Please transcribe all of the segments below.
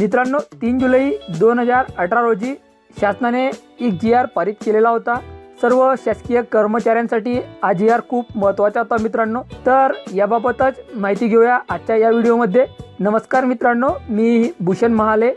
मित्रांनो तीन जुलै दोन हजार अठरा रोजी शासनाने एक जी आर पारित केलेला होता. सर्व शासकीय कर्मचाऱ्यांसाठी हा जी आर खूप महत्त्वाचा होता मित्रांनो. तर याबाबतच माहिती घेऊया आजच्या या व्हिडिओमध्ये. नमस्कार मित्रांनो मी भूषण महाले.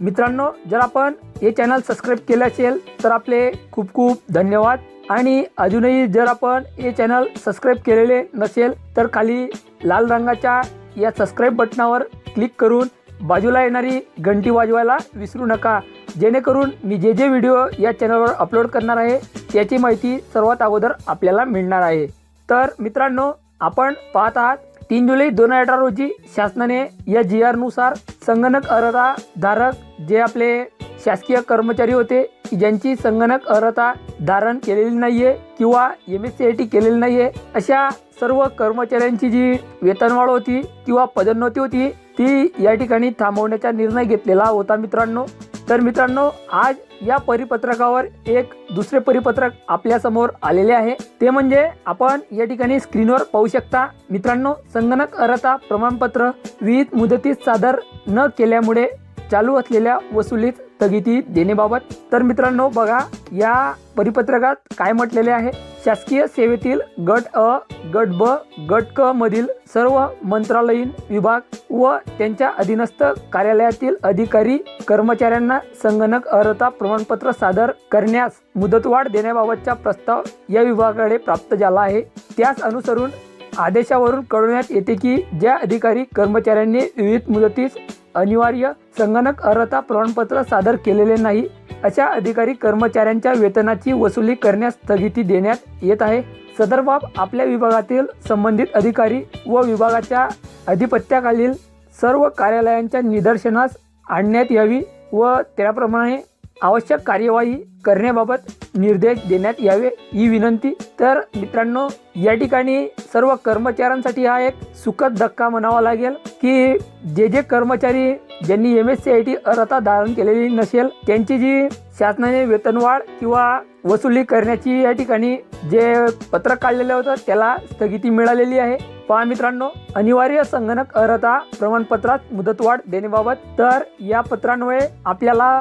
मित्रांनो जर आपण हे चॅनल सबस्क्राईब केले असेल तर आपले खूप खूप धन्यवाद. आणि अजूनही जर आपण हे चॅनल सबस्क्राईब केलेले नसेल तर खाली लाल रंगाच्या या सबस्क्राईब बटनावर क्लिक करून बाजूला येणारी घंटी वाजवायला विसरू नका. जेणेकरून मी जे जे व्हिडिओ या चॅनलवर अपलोड करणार आहे त्याची माहिती सर्वात अगोदर आपल्याला मिळणार आहे. तर मित्रांनो आपण पाहत आहात तीन जुलै दोन हजार अठरा रोजी शासनाने या जी आरनुसार संगणक अर्हता धारक जे आपले शासकीय कर्मचारी होते ज्यांची संगणक अर्हता धारण केलेली नाहीये किंवा M S C I T केलेली नाहीये अशा सर्व कर्मचाऱ्यांची जी वेतनवाढ होती किंवा पदोन्नती होती ती या ठिकाणी थांबवण्याचा निर्णय घेतलेला होता मित्रांनो. तर मित्रांनो आज या परिपत्रकावर एक दुसरे परिपत्रक आपल्यासमोर आलेले आहे. ते म्हणजे आपण या ठिकाणी स्क्रीनवर पाहू शकता मित्रांनो संगणक अर्हता प्रमाणपत्र विविध मुदतीत सादर न केल्यामुळे चालू असलेल्या वसुलीत स्थगिती देण्याबाबत. तर मित्रांनो बघा या परिपत्रकात काय म्हटलेले आहे. शासकीय सेवेतील गट अ गट ब गट क मधील सर्व मंत्रालयीन विभाग व त्यांच्या अधीनस्थ कार्यालयातील अधिकारी कर्मचाऱ्यांना संगणक अर्हता प्रमाणपत्र सादर करण्यास मुदतवाढ देण्याबाबतचा प्रस्ताव या विभागाकडे प्राप्त झाला आहे. त्यास अनुसरून आदेशावरून कळवण्यात येते की ज्या अधिकारी कर्मचाऱ्यांनी विविध मुदतीस अनिवार्य संगणक अर्हता प्रमाणपत्र सादर केलेले नाही अशा अधिकारी कर्मचाऱ्यांच्या वेतनाची वसुली करण्यास स्थगिती देण्यात येत आहे. सदर बाब आपल्या विभागातील संबंधित अधिकारी व विभागाच्या अधिपत्याखालील सर्व कार्यालयांच्या निदर्शनास आणण्यात यावी व त्याप्रमाणे आवश्यक कार्यवाही करण्याबाबत निर्देश देण्यात यावे ही विनंती. तर मित्रांनो या ठिकाणी सर्व कर्मचाऱ्यांसाठी हा एक सुखद धक्का म्हणावा लागेल की जे जे कर्मचारी ज्यांनी M S C I T अर्हता धारण केलेली नसेल त्यांची जी शासनाने वेतनवाढ किंवा वसुली करण्याची या ठिकाणी जे पत्रक काढलेलं होतं त्याला स्थगिती मिळालेली आहे. पहा मित्रांनो अनिवार्य संगणक अर्हता प्रमाणपत्रात मुदतवाढ देण्याबाबत. तर या पत्रांमुळे आपल्याला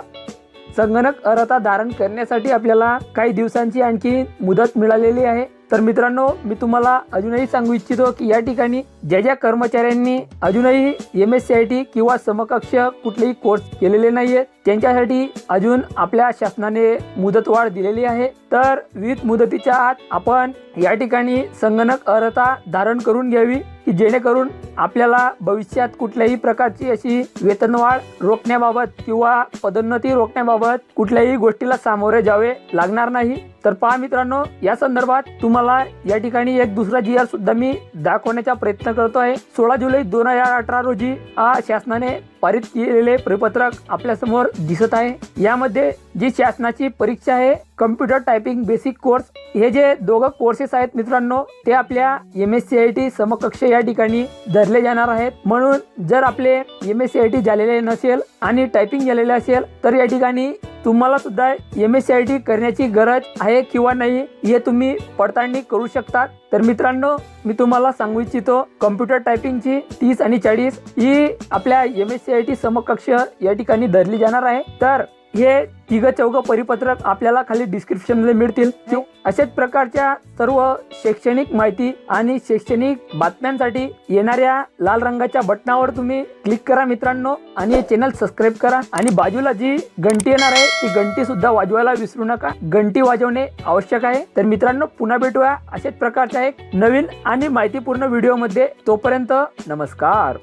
संगणक अर्हता धारण करण्यासाठी आपल्याला काही दिवसांची आणखी मुदत मिळालेली आहे. तर मित्रांनो मी तुम्हाला अजूनही सांगू इच्छितो की या ठिकाणी ज्या ज्या कर्मचाऱ्यांनी अजूनही M S C I T किंवा समकक्ष कुठलेही कोर्स केलेले नाही आहेत त्यांच्यासाठी अजून आपल्या शासनाने मुदतवाढ दिलेली आहे. तर विविध मुदतीच्या आत आपण या ठिकाणी संगणक अर्हता धारण करून घ्यावी की जेणेकरून आपल्याला भविष्यात कुठल्याही प्रकारची अशी वेतनवाढ रोखण्याबाबत किंवा पदोन्नती रोखण्याबाबत कुठल्याही गोष्टीला सामोरे जावे लागणार नाही. तर पहा मित्रांनो या संदर्भात तुम्हाला या ठिकाणी एक दुसरा जी आर सुद्धा मी दाखवण्याचा प्रयत्न करतो आहे. सोळा जुलै दोन हजार अठरा रोजी हा शासनाने पारित केलेले परिपत्रक आपल्यासमोर दिसत आहे. यामध्ये जी शासनाची परीक्षा आहे कम्प्युटर टायपिंग बेसिक कोर्स हे जे दोघं कोर्सेस आहेत मित्रांनो ते आपल्या M S C I T समकक्ष या ठिकाणी धरले जाणार आहेत. म्हणून जर आपले M S C I T झालेले नसेल आणि टायपिंग झालेले असेल तर या ठिकाणी तुम्हाला सुद्धा M S C I T करण्याची गरज आहे किंवा नाही हे तुम्ही पडताळणी करू शकतात तर मित्रांनो मी तुम्हाला सांगू इच्छितो कम्प्युटर टायपिंगची तीस आणि चाळीस ही आपल्या M S C I T समकक्ष या ठिकाणी धरली जाणार आहे. तर हे तिघ चौघ परिपत्रक आपल्याला खाली डिस्क्रिप्शनमध्ये मिळतील. किंवा अशाच प्रकारच्या सर्व शैक्षणिक माहिती आणि शैक्षणिक बातम्यांसाठी येणाऱ्या लाल रंगाच्या बटनावर तुम्ही क्लिक करा मित्रांनो आणि हे चॅनल सबस्क्राईब करा. आणि बाजूला जी घंटी येणार आहे ती घंटी सुद्धा वाजवायला विसरू नका. घंटी वाजवणे आवश्यक आहे. तर मित्रांनो पुन्हा भेटूया अशाच प्रकारच्या एक नवीन आणि माहितीपूर्ण व्हिडिओमध्ये तोपर्यंत नमस्कार.